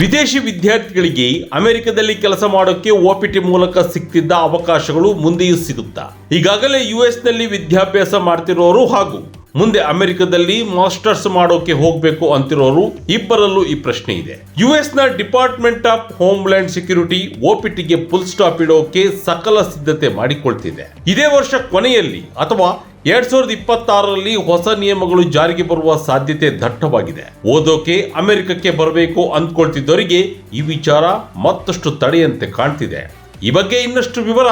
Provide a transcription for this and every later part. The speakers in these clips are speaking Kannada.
ವಿದೇಶಿ ವಿದ್ಯಾರ್ಥಿಗಳಿಗೆ ಅಮೆರಿಕದಲ್ಲಿ ಕೆಲಸ ಮಾಡೋಕ್ಕೆ ಒಪಿಟಿ ಮೂಲಕ ಸಿಕ್ತಿದ್ದ ಅವಕಾಶಗಳು ಮುಂದೆಯೂ ಸಿಗುತ್ತಾ? ಈಗಾಗಲೇ ಯುಎಸ್ನಲ್ಲಿ ವಿದ್ಯಾಭ್ಯಾಸ ಮಾಡ್ತಿರೋರು ಹಾಗೂ ಮುಂದೆ ಅಮೆರಿಕದಲ್ಲಿ ಮಾಸ್ಟರ್ಸ್ ಮಾಡೋಕೆ ಹೋಗಬೇಕು ಅಂತಿರೋರು ಇಬ್ಬರಲ್ಲೂ ಈ ಪ್ರಶ್ನೆ ಇದೆ. ಯುಎಸ್ನ ಡಿಪಾರ್ಟ್ಮೆಂಟ್ ಆಫ್ ಹೋಮ್ಲ್ಯಾಂಡ್ ಸೆಕ್ಯೂರಿಟಿ ಓಪಿಟಿಗೆ ಫುಲ್ ಸ್ಟಾಪ್ ಇಡೋಕೆ ಸಕಲ ಸಿದ್ಧತೆ ಮಾಡಿಕೊಳ್ತಿದೆ. ಇದೇ ವರ್ಷ ಕೊನೆಯಲ್ಲಿ ಅಥವಾ ಎರಡ್ ಸಾವಿರದ ಇಪ್ಪತ್ತಾರರಲ್ಲಿ ಹೊಸ ನಿಯಮಗಳು ಜಾರಿಗೆ ಬರುವ ಸಾಧ್ಯತೆ ದಟ್ಟವಾಗಿದೆ. ಓದೋಕೆ ಅಮೆರಿಕಕ್ಕೆ ಬರಬೇಕು ಅಂದ್ಕೊಳ್ತಿದ್ದವರಿಗೆ ಈ ವಿಚಾರ ಮತ್ತಷ್ಟು ತಡೆಯಂತೆ ಕಾಣ್ತಿದೆ. ಈ ಬಗ್ಗೆ ಇನ್ನಷ್ಟು ವಿವರ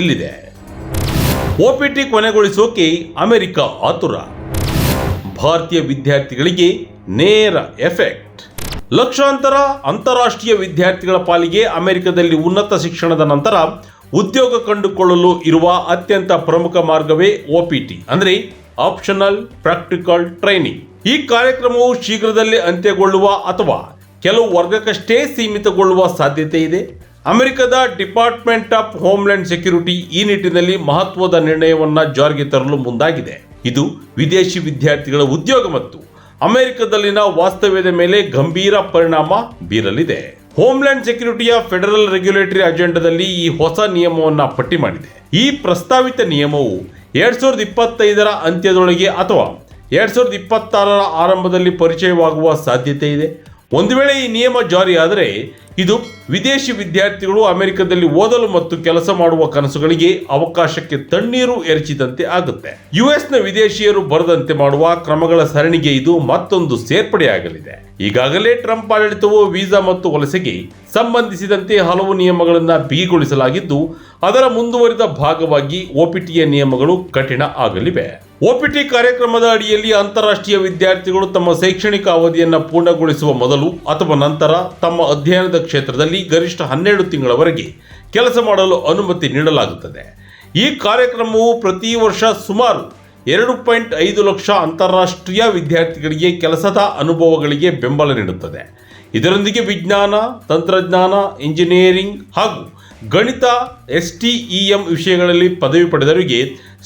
ಇಲ್ಲಿದೆ. ಓಪಿಟಿ ಕೊನೆಗೊಳಿಸೋಕೆ ಅಮೆರಿಕ ಆತುರ. ಭಾರತೀಯ ವಿದ್ಯಾರ್ಥಿಗಳಿಗೆ ನೇರ ಎಫೆಕ್ಟ್. ಲಕ್ಷಾಂತರ ಅಂತಾರಾಷ್ಟ್ರೀಯ ವಿದ್ಯಾರ್ಥಿಗಳ ಪಾಲಿಗೆ ಅಮೆರಿಕದಲ್ಲಿ ಉನ್ನತ ಶಿಕ್ಷಣದ ನಂತರ ಉದ್ಯೋಗ ಕಂಡುಕೊಳ್ಳಲು ಇರುವ ಅತ್ಯಂತ ಪ್ರಮುಖ ಮಾರ್ಗವೇ ಒಪಿಟಿ ಅಂದರೆ ಆಪ್ಷನಲ್ ಪ್ರಾಕ್ಟಿಕಲ್ ಟ್ರೈನಿಂಗ್. ಈ ಕಾರ್ಯಕ್ರಮವು ಶೀಘ್ರದಲ್ಲಿ ಅಂತ್ಯಗೊಳ್ಳುವ ಅಥವಾ ಕೆಲವು ವರ್ಗಕ್ಕಷ್ಟೇ ಸೀಮಿತಗೊಳ್ಳುವ ಸಾಧ್ಯತೆ ಇದೆ. ಅಮೆರಿಕದ ಡಿಪಾರ್ಟ್ಮೆಂಟ್ ಆಫ್ ಹೋಮ್ಲ್ಯಾಂಡ್ ಸೆಕ್ಯೂರಿಟಿ ಈ ನಿಟ್ಟಿನಲ್ಲಿ ಮಹತ್ವದ ನಿರ್ಣಯವನ್ನ ಜಾರಿಗೆ ತರಲು ಮುಂದಾಗಿದೆ. ಇದು ವಿದೇಶಿ ವಿದ್ಯಾರ್ಥಿಗಳ ಉದ್ಯೋಗ ಮತ್ತು ಅಮೆರಿಕದಲ್ಲಿನ ವಾಸ್ತವ್ಯದ ಮೇಲೆ ಗಂಭೀರ ಪರಿಣಾಮ ಬೀರಲಿದೆ. ಹೋಮ್ಲ್ಯಾಂಡ್ ಸೆಕ್ಯೂರಿಟಿಯ ಫೆಡರಲ್ ರೆಗ್ಯುಲೇಟರಿ ಅಜೆಂಡಾದಲ್ಲಿ ಈ ಹೊಸ ನಿಯಮವನ್ನು ಪಟ್ಟಿ ಮಾಡಿದೆ. ಈ ಪ್ರಸ್ತಾವಿತ ನಿಯಮವು ಎರಡ್ ಸಾವಿರದ ಇಪ್ಪತ್ತೈದರ ಅಂತ್ಯದೊಳಗೆ ಅಥವಾ ಎರಡ್ ಸಾವಿರದ ಇಪ್ಪತ್ತಾರರ ಆರಂಭದಲ್ಲಿ ಪರಿಚಯವಾಗುವ ಸಾಧ್ಯತೆ ಇದೆ. ಒಂದು ವೇಳೆ ಈ ನಿಯಮ ಜಾರಿಯಾದರೆ ಇದು ವಿದೇಶಿ ವಿದ್ಯಾರ್ಥಿಗಳು ಅಮೆರಿಕದಲ್ಲಿ ಓದಲು ಮತ್ತು ಕೆಲಸ ಮಾಡುವ ಕನಸುಗಳಿಗೆ ಅವಕಾಶಕ್ಕೆ ತಣ್ಣೀರು ಎರಚಿದಂತೆ ಆಗುತ್ತೆ. ಯುಎಸ್ನ ವಿದೇಶಿಯರು ಬರದಂತೆ ಮಾಡುವ ಕ್ರಮಗಳ ಸರಣಿಗೆ ಇದು ಮತ್ತೊಂದು ಸೇರ್ಪಡೆಯಾಗಲಿದೆ. ಈಗಾಗಲೇ ಟ್ರಂಪ್ ಆಡಳಿತವು ವೀಸಾ ಮತ್ತು ವಲಸೆಗೆ ಸಂಬಂಧಿಸಿದಂತೆ ಹಲವು ನಿಯಮಗಳನ್ನು ಬಿಗಿಗೊಳಿಸಲಾಗಿದ್ದು, ಅದರ ಮುಂದುವರಿದ ಭಾಗವಾಗಿ ಒಪಿಟಿಯ ನಿಯಮಗಳು ಕಠಿಣ ಆಗಲಿವೆ. ಒಪಿಟಿ ಕಾರ್ಯಕ್ರಮದ ಅಡಿಯಲ್ಲಿ ಅಂತಾರಾಷ್ಟ್ರೀಯ ವಿದ್ಯಾರ್ಥಿಗಳು ತಮ್ಮ ಶೈಕ್ಷಣಿಕ ಅವಧಿಯನ್ನು ಪೂರ್ಣಗೊಳಿಸುವ ಮೊದಲು ಅಥವಾ ನಂತರ ತಮ್ಮ ಅಧ್ಯಯನದ ಕ್ಷೇತ್ರದಲ್ಲಿ ಗರಿಷ್ಠ ಹನ್ನೆರಡು ತಿಂಗಳವರೆಗೆ ಕೆಲಸ ಮಾಡಲು ಅನುಮತಿ ನೀಡಲಾಗುತ್ತದೆ. ಈ ಕಾರ್ಯಕ್ರಮವು ಪ್ರತಿ ವರ್ಷ ಸುಮಾರು ಎರಡು ಪಾಯಿಂಟ್ ಐದು ಲಕ್ಷ ಅಂತಾರಾಷ್ಟ್ರೀಯ ವಿದ್ಯಾರ್ಥಿಗಳಿಗೆ ಕೆಲಸದ ಅನುಭವಗಳಿಗೆ ಬೆಂಬಲ ನೀಡುತ್ತದೆ. ಇದರೊಂದಿಗೆ ವಿಜ್ಞಾನ, ತಂತ್ರಜ್ಞಾನ, ಇಂಜಿನಿಯರಿಂಗ್ ಹಾಗೂ ಗಣಿತ, ಎಸ್ ಟಿ ಇ ಎಂ ವಿಷಯಗಳಲ್ಲಿ ಪದವಿ ಪಡೆದವರಿಗೆ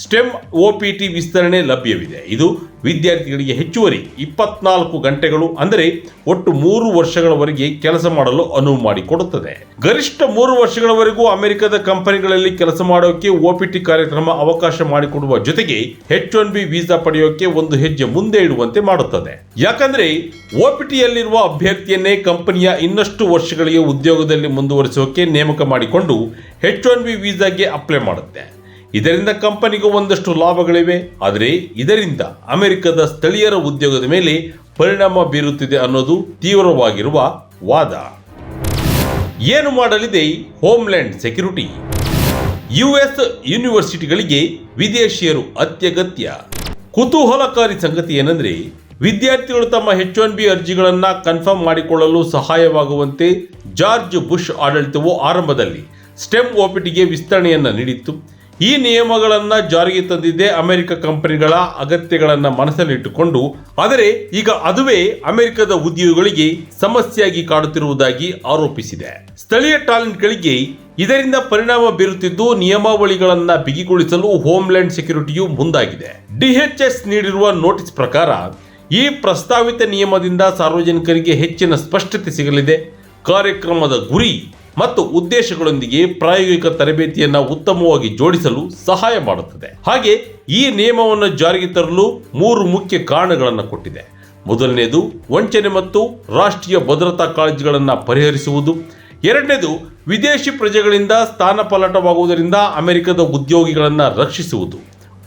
ಸ್ಟೆಮ್ ಒ ಪಿ ಟಿ ವಿಸ್ತರಣೆ ಲಭ್ಯವಿದೆ. ಇದು ವಿದ್ಯಾರ್ಥಿಗಳಿಗೆ ಹೆಚ್ಚುವರಿ ಇಪ್ಪತ್ನಾಲ್ಕು ಗಂಟೆಗಳು ಅಂದರೆ ಒಟ್ಟು ಮೂರು ವರ್ಷಗಳವರೆಗೆ ಕೆಲಸ ಮಾಡಲು ಅನುವು ಮಾಡಿಕೊಡುತ್ತದೆ. ಗರಿಷ್ಠ ಮೂರು ವರ್ಷಗಳವರೆಗೂ ಅಮೆರಿಕದ ಕಂಪನಿಗಳಲ್ಲಿ ಕೆಲಸ ಮಾಡೋಕೆ ಒಪಿಟಿ ಕಾರ್ಯಕ್ರಮ ಅವಕಾಶ ಮಾಡಿಕೊಡುವ ಜೊತೆಗೆ ಹೆಚ್ ಒನ್ ಬಿ ವೀಸಾ ಪಡೆಯೋಕೆ ಒಂದು ಹೆಜ್ಜೆ ಮುಂದೆ ಇಡುವಂತೆ ಮಾಡುತ್ತದೆ. ಯಾಕಂದ್ರೆ ಒಪಿಟಿಯಲ್ಲಿರುವ ಅಭ್ಯರ್ಥಿಯನ್ನೇ ಕಂಪನಿಯ ಇನ್ನಷ್ಟು ವರ್ಷಗಳಿಗೆ ಉದ್ಯೋಗದಲ್ಲಿ ಮುಂದುವರಿಸೋಕೆ ನೇಮಕ ಮಾಡಿಕೊಂಡು ಹೆಚ್ ಒನ್ ಬಿ ವೀಸಾಗೆ ಅಪ್ಲೈ ಮಾಡುತ್ತೆ. ಇದರಿಂದ ಕಂಪನಿಗೂ ಒಂದಷ್ಟು ಲಾಭಗಳಿವೆ. ಆದರೆ ಇದರಿಂದ ಅಮೆರಿಕದ ಸ್ಥಳೀಯರ ಉದ್ಯೋಗದ ಮೇಲೆ ಪರಿಣಾಮ ಬೀರುತ್ತಿದೆ ಅನ್ನೋದು ತೀವ್ರವಾಗಿರುವ ವಾದ. ಏನು ಮಾಡಲಿದೆ ಹೋಮ್ಲ್ಯಾಂಡ್ ಸೆಕ್ಯೂರಿಟಿ? ಯುಎಸ್ ಯೂನಿವರ್ಸಿಟಿಗಳಿಗೆ ವಿದೇಶಿಯರು ಅತ್ಯಗತ್ಯ. ಕುತೂಹಲಕಾರಿ ಸಂಗತಿ ಏನಂದ್ರೆ, ವಿದ್ಯಾರ್ಥಿಗಳು ತಮ್ಮ ಹೆಚ್ ಒನ್ ಬಿ ಅರ್ಜಿಗಳನ್ನು ಕನ್ಫರ್ಮ್ ಮಾಡಿಕೊಳ್ಳಲು ಸಹಾಯವಾಗುವಂತೆ ಜಾರ್ಜ್ ಬುಷ್ ಆಡಳಿತವು ಆರಂಭದಲ್ಲಿ ಸ್ಟೆಮ್ ಒಪಿಟಿಗೆ ವಿಸ್ತರಣೆಯನ್ನು ನೀಡಿತ್ತು. ಈ ನಿಯಮಗಳನ್ನು ಜಾರಿಗೆ ತಂದಿದ್ದೇ ಅಮೆರಿಕ ಕಂಪನಿಗಳ ಅಗತ್ಯಗಳನ್ನು ಮನಸ್ಸಲ್ಲಿಟ್ಟುಕೊಂಡು, ಆದರೆ ಈಗ ಅದುವೇ ಅಮೆರಿಕದ ಉದ್ಯೋಗಿಗಳಿಗೆ ಸಮಸ್ಯೆಯಾಗಿ ಕಾಡುತ್ತಿರುವುದಾಗಿ ಆರೋಪಿಸಿದೆ. ಸ್ಥಳೀಯ ಟ್ಯಾಲೆಂಟ್ಗಳಿಗೆ ಇದರಿಂದ ಪರಿಣಾಮ ಬೀರುತ್ತಿದ್ದು, ನಿಯಮಾವಳಿಗಳನ್ನು ಬಿಗಿಗೊಳಿಸಲು ಹೋಮ್ಲ್ಯಾಂಡ್ ಸೆಕ್ಯೂರಿಟಿಯು ಮುಂದಾಗಿದೆ. ಡಿಎಚ್ಎಸ್ ನೀಡಿರುವ ನೋಟಿಸ್ ಪ್ರಕಾರ, ಈ ಪ್ರಸ್ತಾವಿತ ನಿಯಮದಿಂದ ಸಾರ್ವಜನಿಕರಿಗೆ ಹೆಚ್ಚಿನ ಸ್ಪಷ್ಟತೆ ಸಿಗಲಿದೆ. ಕಾರ್ಯಕ್ರಮದ ಗುರಿ ಮತ್ತು ಉದ್ದೇಶಗಳೊಂದಿಗೆ ಪ್ರಾಯೋಗಿಕ ತರಬೇತಿಯನ್ನು ಉತ್ತಮವಾಗಿ ಜೋಡಿಸಲು ಸಹಾಯ ಮಾಡುತ್ತದೆ. ಹಾಗೆ ಈ ನಿಯಮವನ್ನು ಜಾರಿಗೆ ತರಲು ಮೂರು ಮುಖ್ಯ ಕಾರಣಗಳನ್ನು ಕೊಟ್ಟಿದೆ. ಮೊದಲನೇದು, ವಂಚನೆ ಮತ್ತು ರಾಷ್ಟ್ರೀಯ ಭದ್ರತಾ ಕಾಳಜಿಗಳನ್ನು ಪರಿಹರಿಸುವುದು. ಎರಡನೇದು, ವಿದೇಶಿ ಪ್ರಜೆಗಳಿಂದ ಸ್ಥಾನಪಲ್ಲಟವಾಗುವುದರಿಂದ ಅಮೆರಿಕದ ಉದ್ಯೋಗಿಗಳನ್ನು ರಕ್ಷಿಸುವುದು.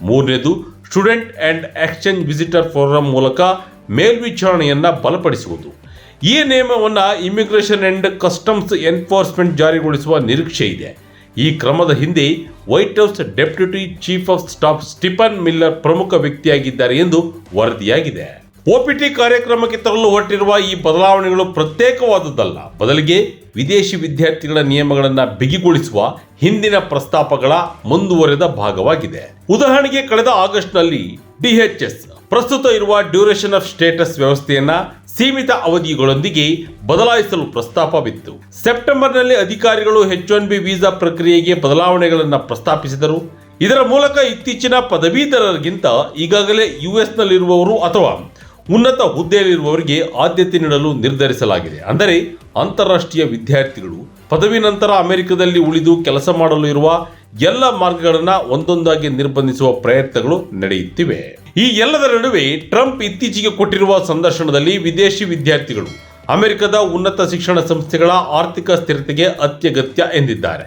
ಮೂರನೇದು, student and exchange visitor forum ಮೂಲಕ ಮೇಲ್ವಿಚಾರಣೆಯನ್ನು ಬಲಪಡಿಸುವುದು. ಈ ನಿಯಮವನ್ನು ಇಮಿಗ್ರೇಷನ್ ಅಂಡ್ ಕಸ್ಟಮ್ಸ್ ಎನ್ಫೋರ್ಸ್ಮೆಂಟ್ ಜಾರಿಗೊಳಿಸುವ ನಿರೀಕ್ಷೆ ಇದೆ. ಈ ಕ್ರಮದ ಹಿಂದೆ White House deputy chief of staff Stephen Miller ಪ್ರಮುಖ ವ್ಯಕ್ತಿಯಾಗಿದ್ದಾರೆ ಎಂದು ವರದಿಯಾಗಿದೆ. ಒಪಿಟಿ ಕಾರ್ಯಕ್ರಮಕ್ಕೆ ತರಲು ಹೊರಟಿರುವ ಈ ಬದಲಾವಣೆಗಳು ಪ್ರತ್ಯೇಕವಾದದ್ದಲ್ಲ. ಬದಲಿಗೆ ವಿದೇಶಿ ವಿದ್ಯಾರ್ಥಿಗಳ ನಿಯಮಗಳನ್ನು ಬಿಗಿಗೊಳಿಸುವ ಹಿಂದಿನ ಪ್ರಸ್ತಾಪಗಳ ಮುಂದುವರೆದ ಭಾಗವಾಗಿದೆ. ಉದಾಹರಣೆಗೆ, ಕಳೆದ ಆಗಸ್ಟ್ನಲ್ಲಿ ಡಿಎಚ್ಎಸ್ ಪ್ರಸ್ತುತ ಇರುವ ಡ್ಯೂರೇಷನ್ ಆಫ್ ಸ್ಟೇಟಸ್ ವ್ಯವಸ್ಥೆಯನ್ನ ಸೀಮಿತ ಅವಧಿಗಳೊಂದಿಗೆ ಬದಲಾಯಿಸಲು ಪ್ರಸ್ತಾಪವಿತ್ತು ಸೆಪ್ಟೆಂಬರ್ನಲ್ಲಿ ಅಧಿಕಾರಿಗಳು ಎಚ್ ಒನ್ ಬಿ ವೀಸಾ ಪ್ರಕ್ರಿಯೆಗೆ ಬದಲಾವಣೆಗಳನ್ನು ಪ್ರಸ್ತಾಪಿಸಿದರು. ಇದರ ಮೂಲಕ ಇತ್ತೀಚಿನ ಪದವೀಧರರಿಗಿಂತ ಈಗಾಗಲೇ ಯುಎಸ್ನಲ್ಲಿರುವವರು ಅಥವಾ ಉನ್ನತ ಹುದ್ದೆಯಲ್ಲಿರುವವರಿಗೆ ಆದ್ಯತೆ ನೀಡಲು ನಿರ್ಧರಿಸಲಾಗಿದೆ. ಅಂದರೆ ಅಂತಾರಾಷ್ಟ್ರೀಯ ವಿದ್ಯಾರ್ಥಿಗಳು ಪದವಿ ನಂತರ ಅಮೆರಿಕದಲ್ಲಿ ಉಳಿದು ಕೆಲಸ ಮಾಡಲು ಇರುವ ಎಲ್ಲ ಮಾರ್ಗಗಳನ್ನು ಒಂದೊಂದಾಗಿ ನಿರ್ಬಂಧಿಸುವ ಪ್ರಯತ್ನಗಳು ನಡೆಯುತ್ತಿವೆ. ಈ ಎಲ್ಲದರ ನಡುವೆ ಟ್ರಂಪ್ ಇತ್ತೀಚೆಗೆ ಕೊಟ್ಟಿರುವ ಸಂದರ್ಶನದಲ್ಲಿ ವಿದೇಶಿ ವಿದ್ಯಾರ್ಥಿಗಳು ಅಮೆರಿಕದ ಉನ್ನತ ಶಿಕ್ಷಣ ಸಂಸ್ಥೆಗಳ ಆರ್ಥಿಕ ಸ್ಥಿರತೆಗೆ ಅತ್ಯಗತ್ಯ ಎಂದಿದ್ದಾರೆ.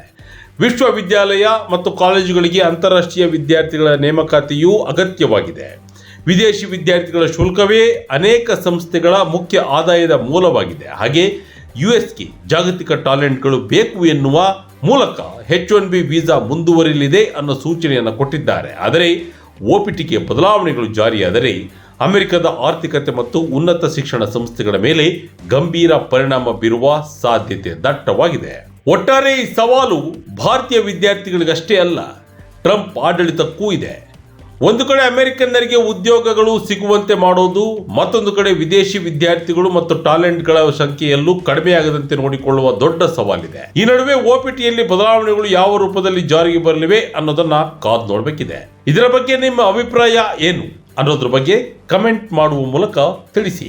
ವಿಶ್ವವಿದ್ಯಾಲಯ ಮತ್ತು ಕಾಲೇಜುಗಳಿಗೆ ಅಂತಾರಾಷ್ಟ್ರೀಯ ವಿದ್ಯಾರ್ಥಿಗಳ ನೇಮಕಾತಿಯೂ ಅಗತ್ಯವಾಗಿದೆ. ವಿದೇಶಿ ವಿದ್ಯಾರ್ಥಿಗಳ ಶುಲ್ಕವೇ ಅನೇಕ ಸಂಸ್ಥೆಗಳ ಮುಖ್ಯ ಆದಾಯದ ಮೂಲವಾಗಿದೆ. ಹಾಗೆ ಯು ಎಸ್ಗೆ ಜಾಗತಿಕ ಟ್ಯಾಲೆಂಟ್ಗಳು ಬೇಕು ಎನ್ನುವ ಮೂಲಕ ಹೆಚ್ ಒನ್ ಬಿ ವೀಸಾ ಮುಂದುವರಿಯಲಿದೆ ಅನ್ನೋ ಸೂಚನೆಯನ್ನು ಕೊಟ್ಟಿದ್ದಾರೆ. ಆದರೆ ಒಪಿಟಿಗೆ ಬದಲಾವಣೆಗಳು ಜಾರಿಯಾದರೆ ಅಮೆರಿಕದ ಆರ್ಥಿಕತೆ ಮತ್ತು ಉನ್ನತ ಶಿಕ್ಷಣ ಸಂಸ್ಥೆಗಳ ಮೇಲೆ ಗಂಭೀರ ಪರಿಣಾಮ ಬೀರುವ ಸಾಧ್ಯತೆ ದಟ್ಟವಾಗಿದೆ. ಒಟ್ಟಾರೆ ಈ ಸವಾಲು ಭಾರತೀಯ ವಿದ್ಯಾರ್ಥಿಗಳಿಗಷ್ಟೇ ಅಲ್ಲ, ಟ್ರಂಪ್ ಆಡಳಿತಕ್ಕೂ ಇದೆ. ಒಂದು ಕಡೆ ಅಮೆರಿಕನ್ನರಿಗೆ ಉದ್ಯೋಗಗಳು ಸಿಗುವಂತೆ ಮಾಡೋದು, ಮತ್ತೊಂದು ಕಡೆ ವಿದೇಶಿ ವಿದ್ಯಾರ್ಥಿಗಳು ಮತ್ತು ಟ್ಯಾಲೆಂಟ್ಗಳ ಸಂಖ್ಯೆಯಲ್ಲೂ ಕಡಿಮೆಯಾಗದಂತೆ ನೋಡಿಕೊಳ್ಳುವ ದೊಡ್ಡ ಸವಾಲಿದೆ. ಈ ನಡುವೆ ಓಪಿಟಿಯಲ್ಲಿ ಬದಲಾವಣೆಗಳು ಯಾವ ರೂಪದಲ್ಲಿ ಜಾರಿಗೆ ಬರಲಿವೆ ಅನ್ನೋದನ್ನ ಕಾದ್ ನೋಡಬೇಕಿದೆ. ಇದರ ಬಗ್ಗೆ ನಿಮ್ಮ ಅಭಿಪ್ರಾಯ ಏನು ಅನ್ನೋದ್ರ ಬಗ್ಗೆ ಕಮೆಂಟ್ ಮಾಡುವ ಮೂಲಕ ತಿಳಿಸಿ.